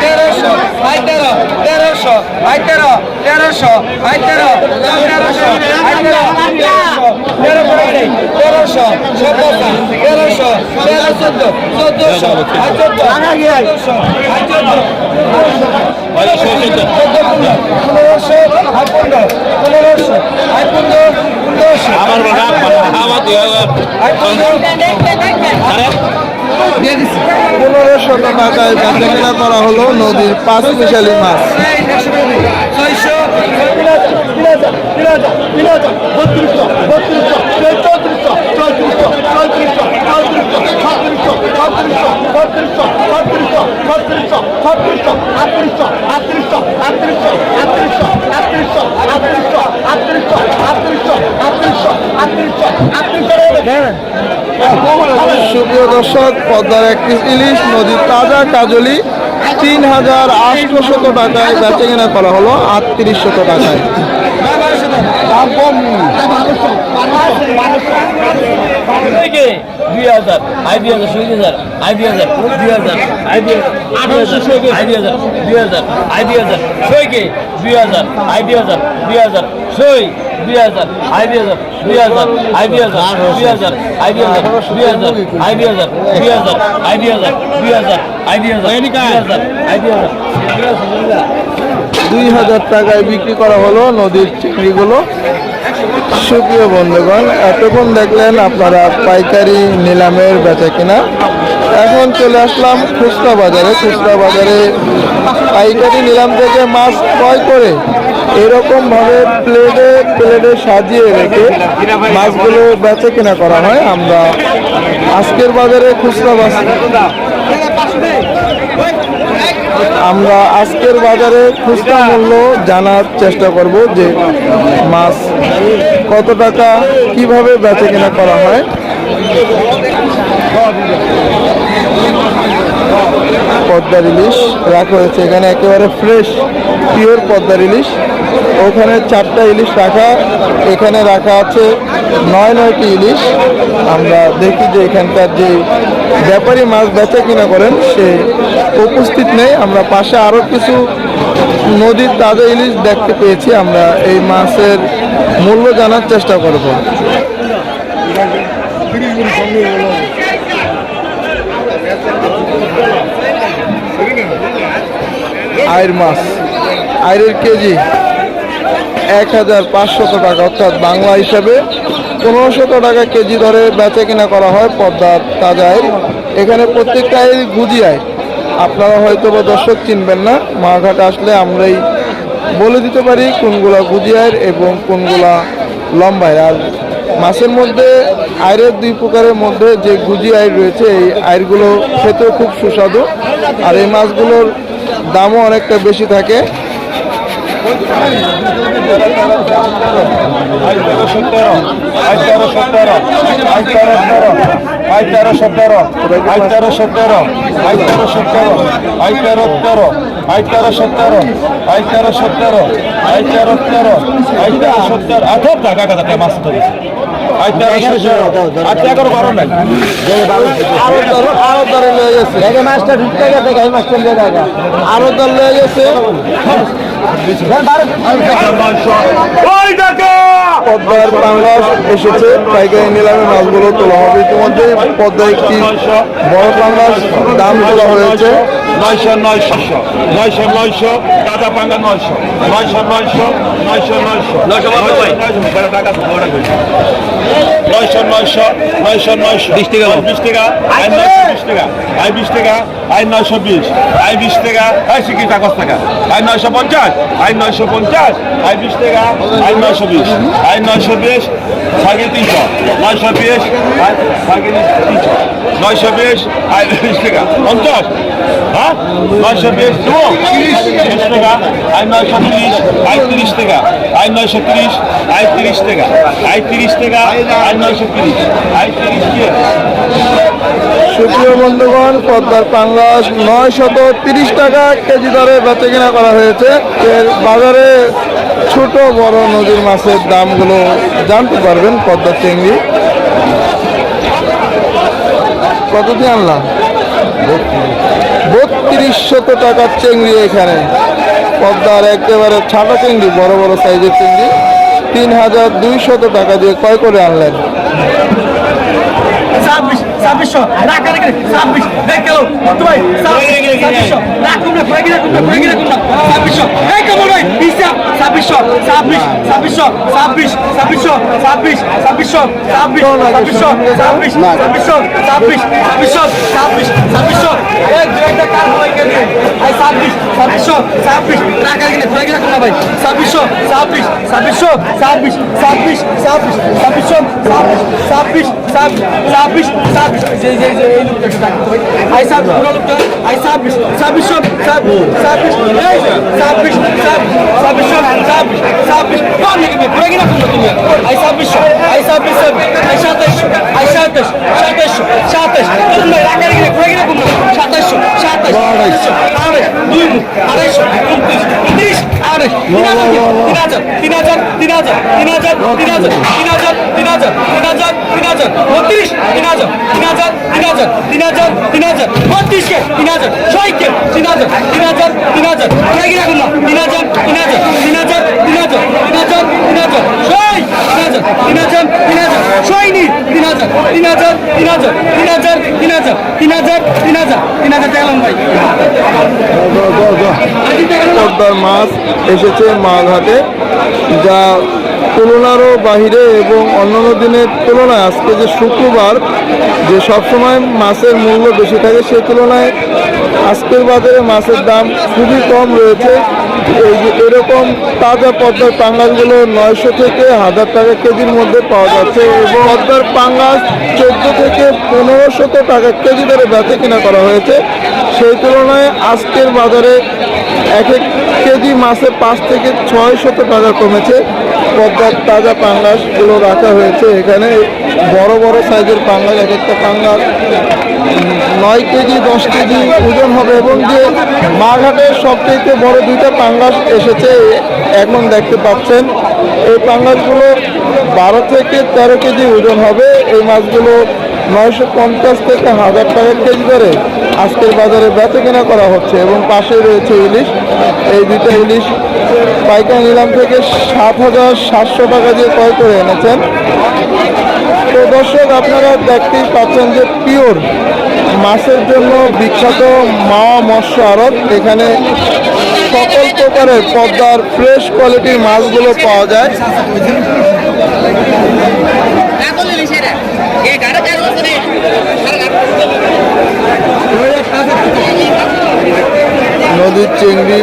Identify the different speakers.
Speaker 1: তেরোশো আই তেরো, তেরোশো আই তেরো, তেরোশো আই তেরো, তেরোশো আই তেরো, তেরোশো সতেরোশো তেরোশো তেরো, চোদ্দ, চোদ্দশো আই চোদ্দ আই চোদ্দ পনেরোশো আই পনেরো, পনেরোশো আই পনেরো, পনেরোশো
Speaker 2: আমার
Speaker 3: পনেরোশো টাকায় বেচা কেনা করা হলো নদীর পাঁচ মিশালি মাছ
Speaker 1: ছয়শো
Speaker 3: সুপ্রিয় দর্শক, পদ্মার একটি ইলিশ, নদীর তাজা কাজলি, তিন হাজার আটশো শত টাকায় বেচে কেনা করা হলো আটত্রিশ শত টাকায়।
Speaker 2: থেকে দুই হাজার আই দুই হাজার হাজার আই দুই হাজার দুই হাজার আই দুই আই দুই হাজার দুই হাজার আই দুই হাজার ছয় কে দুই হাজার আই দুই হাজার দুই হাজার ছয় দুই হাজার আই দুই হাজার দুই হাজার আই দুই হাজার দুই হাজার আই দুই হাজার দুই হাজার আই দুই হাজার দুই হাজার আই দুই হাজার দুই হাজার আই দুই হাজার দুই হাজার আই দুই হাজার
Speaker 3: দুই হাজার টাকায় বিক্রি করা হলো নদীর চিংড়িগুলো সুপ্রিয় বন্ধুগণ, এতক্ষণ দেখলেন আপনারা পাইকারি নিলামের বেচা কিনা। এখন চলে আসলাম খুচরা বাজারে। খুচরা বাজারে পাইকারি নিলাম থেকে মাছ ক্রয় করে এরকমভাবে প্লেটে প্লেটে সাজিয়ে রেখে মাছগুলো বেচা কিনা করা হয়। আমরা আজকের বাজারে খুচরা বাজার। আমরা আজকের বাজারে খুচরা মূল্য জানার চেষ্টা করব যে মাছ কত টাকা, কীভাবে বেচে কেনা করা হয়। পদ্মার ইলিশ রাখা হয়েছে। এখানে একেবারে ফ্রেশ পিওর পদ্মার ইলিশ। ওখানে চারটা ইলিশ রাখা, এখানে রাখা আছে নয়, নয়টি ইলিশ। আমরা দেখি যে এখানকার যে ব্যাপারী মাছ বেচা কিনা করেন, সে উপস্থিত নেই। আমরা পাশে আরও কিছু নদীর তাজা ইলিশ দেখতে পেয়েছি। আমরা এই মাছের মূল্য জানার চেষ্টা করব। আয়ের মাছ আয়ের কেজি। এক হাজার পাঁচশত টাকা, অর্থাৎ বাংলা হিসাবে পনেরোশত টাকা কেজি ধরে বেচা কিনা করা হয় পদ্মার তাজা আয়ের এখানে প্রত্যেকটা আয়ের গুজি আয় আপনারা হয়তো বা দর্শক চিনবেন না, মাঘাট আসলে আমরাই বলে দিতে পারি কোনগুলা গুজি আয়ের এবং কোনগুলা লম্বায় আর মাছের মধ্যে আয়ের দুই প্রকারের মধ্যে যে গুজি আয়ের রয়েছে, এই আয়েরগুলো খেতেও খুব সুস্বাদু। আর এই মাছগুলোর দামও অনেকটা বেশি থাকে।
Speaker 4: আই তেরো সতেরো আই তেরো আই তেরো তেরো আই তেরো সতেরো আই তেরো সতেরো আই তেরো আই তেরো তেরো আই তেরো সতেরো আই তেরো আই তেরো তেরো আই তেরো সতেরো আঠেরো টাকা কথা মাছ ধরে তেরো বারো নাই
Speaker 3: আরও দর
Speaker 4: আরও
Speaker 3: পদ্মার পাঙ্গাস এসেছে, পাইকারি নিলামে মাছগুলো তোলা হবে। ইতিমধ্যে পদ্মায় একটি বড় পাঙ্গাস দাম তোলা হয়েছে।
Speaker 4: নয়শো নয়শো নয়শো নয়শো টাকা পাঙ্গা নয়শো নয়শো নয়শো নয়শো নয়শো নয়শো টাকা নয়শো নয়শো নয়শো বিশ টাকা বিশ টাকা আই নয়শো বিশ। টাকা আই বিশ টাকা আই নয়শো বিশ আই বিশ টাকা আই সিকিম কাগজ টাকা আই নয়শো পঞ্চাশ আই নয়শো পঞ্চাশ আই বিশ টাকা আই নয়শো বিশ আই নয়শো বিশ সাড়ে তিনশো নয়শো বিশ সাড়ে তিনশো নয়শো বিশ আই বিশ টাকা পঞ্চাশ। হ্যাঁ নয়শো তিরিশ তিরিশ টাকা আই নয়শো তিরিশ আই তিরিশ টাকা আই নয়শো তিরিশ তিরিশ টাকা তিরিশ টাকা আই নয়শো তিরিশ তিরিশ
Speaker 3: সুপ্রিয় বন্ধুগণ পদ্মার পাঙ্গাস নয় শত তিরিশ টাকা কেজি দরে বেচে কিনা করা হয়েছে। এর বাজারে ছোট বড় নদীর মাছের দামগুলো জানতে পারবেন পদ্মার চিংড়ি। কত দিয়ে আনলাম? বত্রিশ পঁয়ত্রিশ শত টাকার চিংড়ি এখানে পদ্মার একেবারে ছাটা চিংড়ি বড় বড় সাইজের চিংড়ি তিন হাজার দুইশত টাকা দিয়ে ক্রয় করে আনলেন
Speaker 1: ছাব্বিশ ছাব্বিশশো করবেন হিসাব ছাব্বিশশো ছাব্বিশ ছাব্বিশশো ছাব্বিশ ছাব্বিশশো ছাব্বিশ ছাব্বিশশো ছাব্বিশ ছাব্বিশশো ছাব্বিশ ছাব্বিশশো ছাব্বিশ ছাব্বিশশো ছাব্বিশ ছাব্বিশশো এক দু একটা কাজ হয়ে গেছে ছাব্বিশ ছাব্বিশশো ছাব্বিশ টাকা গেলে ধরে গেলে কোনো ভাই ছাব্বিশশো ছাব্বিশ ছাব্বিশশো ছাব্বিশ ছাব্বিশ ছাব্বিশ ছাব্বিশশো ছাব্বিশ ছাব্বিশ ছাব্বিশ ছাব্বিশ যে যে যে এই লোকটা টাকা ভাই সাহেব পুরো লোকটা আই ছাব্বিশ ছাব্বিশশো ছাব্বিশ ছাব্বিশ ছাব্বিশ ঘুরে গিয়ে কোনটা তুমি আই ছাব্বিশশো আই ছাব্বিশ ছাব্বিশ আই সাতাইশশো আই সাতাইশ সাতাইশশো সাতাইশ কোন ভাই রাখার গিয়ে ঘুরে গিয়ে কোনটা সাতাইশশো সাতাইশ আড়াইশো দুই আড়াইশো উনত্রিশ উনত্রিশ আড়াইশ তিন হাজার তিন হাজার তিন হাজার তিন হাজার তিন হাজার তিন হাজার তিন হাজার তিন হাজার বত্রিশ তিন হাজার তিন হাজার তিন হাজার তিন হাজার তিন হাজার বত্রিশকে তিন হাজার ছয়কে তিন হাজার তিন হাজার তিন হাজার রাখুন না তিন হাজার তিন হাজার তিন হাজার তিন হাজার তিন হাজার তিন হাজার ছয় তিন হাজার তিন হাজার তিন হাজার ছয়নি তিন হাজার, তিন হাজার তিন হাজার তিন হাজার তিন হাজার তিন হাজার তিন হাজার তিন হাজার ভাই
Speaker 3: মাছ এসেছে মাঘাটে যা তুলনারও বাহিরে এবং অন্যান্য দিনের তুলনায় আজকে যে শুক্রবার যে সবসময় মাছের মূল্য বেশি থাকে সে তুলনায় আজকের বাজারে মাছের দাম খুবই কম রয়েছে। এই যে এরকম তাজা পদ্মার পাঙ্গাসগুলো নয়শো থেকে হাজার টাকা কেজির মধ্যে পাওয়া যাচ্ছে এবং পদ্মার পাঙ্গাস চোদ্দ থেকে পনেরোশত টাকা কেজি ধরে বেচে কিনা করা হয়েছে। সেই তুলনায় আজকের বাজারে এক এক কেজি মাছে পাঁচ থেকে ছয় শত টাকা কমেছে। পদ্মার তাজা পাঙ্গাসগুলো রাখা হয়েছে এখানে। বড় বড় সাইজের পাঙ্গাস এক একটা পাঙ্গাস উম, নয় কেজি দশ কেজি ওজন হবে এবং যে মাঘাটের সবচেয়ে বড় দুইটা পাঙ্গাস এসেছে এখন দেখতে পাচ্ছেন এই পাঙ্গাসগুলো বারো থেকে তেরো কেজি ওজন হবে। এই মাছগুলো নয়শো পঞ্চাশ থেকে হাজার টাকা কেজি দরে আজকের বাজারে বেচা কেনা করা হচ্ছে এবং পাশে রয়েছে ইলিশ। এই দুটো ইলিশ পাইকারি নিলাম থেকে সাত হাজার সাতশো টাকা দিয়ে ক্রয় করে এনেছেন। তো দর্শক, আপনারা দেখতেই পাচ্ছেন যে পিওর মাছের জন্য বিখ্যাত মাওয়া মৎস্য আড়ত। এখানে সকল প্রকারের পদ্মার ফ্রেশ কোয়ালিটির মাছগুলো পাওয়া যায়। নদীর চিংড়ি